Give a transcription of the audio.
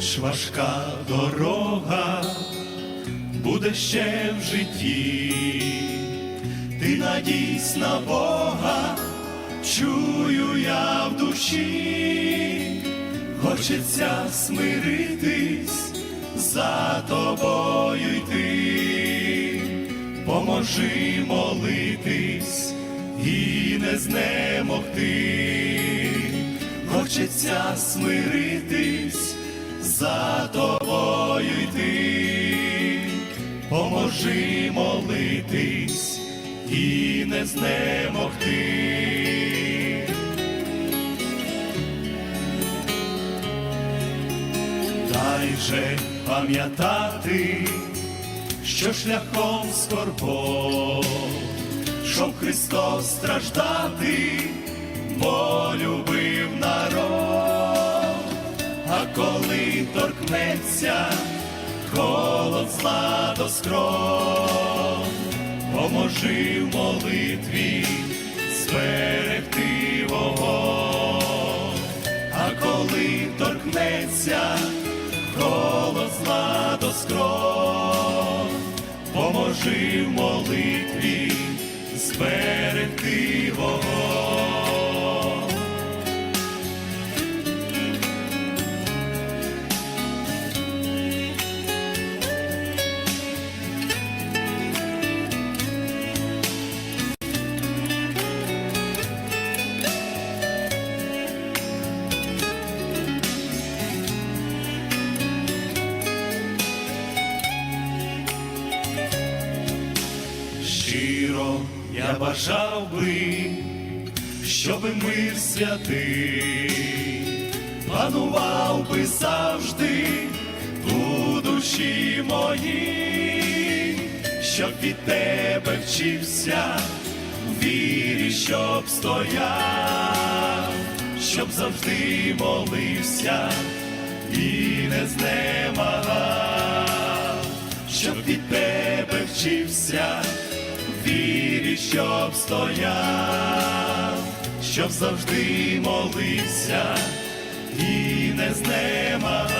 Хоч важка дорога буде ще в житті, ти надійсь на Бога, чую я в душі, хочеться смиритись, за тобою йти, поможи молитись і не знемогти, хочеться смиритись, поможи молитись і не знемогти. Дай же пам'ятати, що шляхом скорбо, щоб Христос страждати, бо любив народ, а коли торкнеться холод зла до скров, поможи в молитві зберегти вогонь, а коли торкнеться голос зла поможи в молитві зберегти вогонь. Бажав би, щоби мир святий панував би завжди у душі моїй, щоб від тебе вчився, в вірі, щоб стояв, щоб завжди молився і не знемагав, щоб від тебе вчився, вірі, щоб стояв, щоб завжди молився і не знемагав.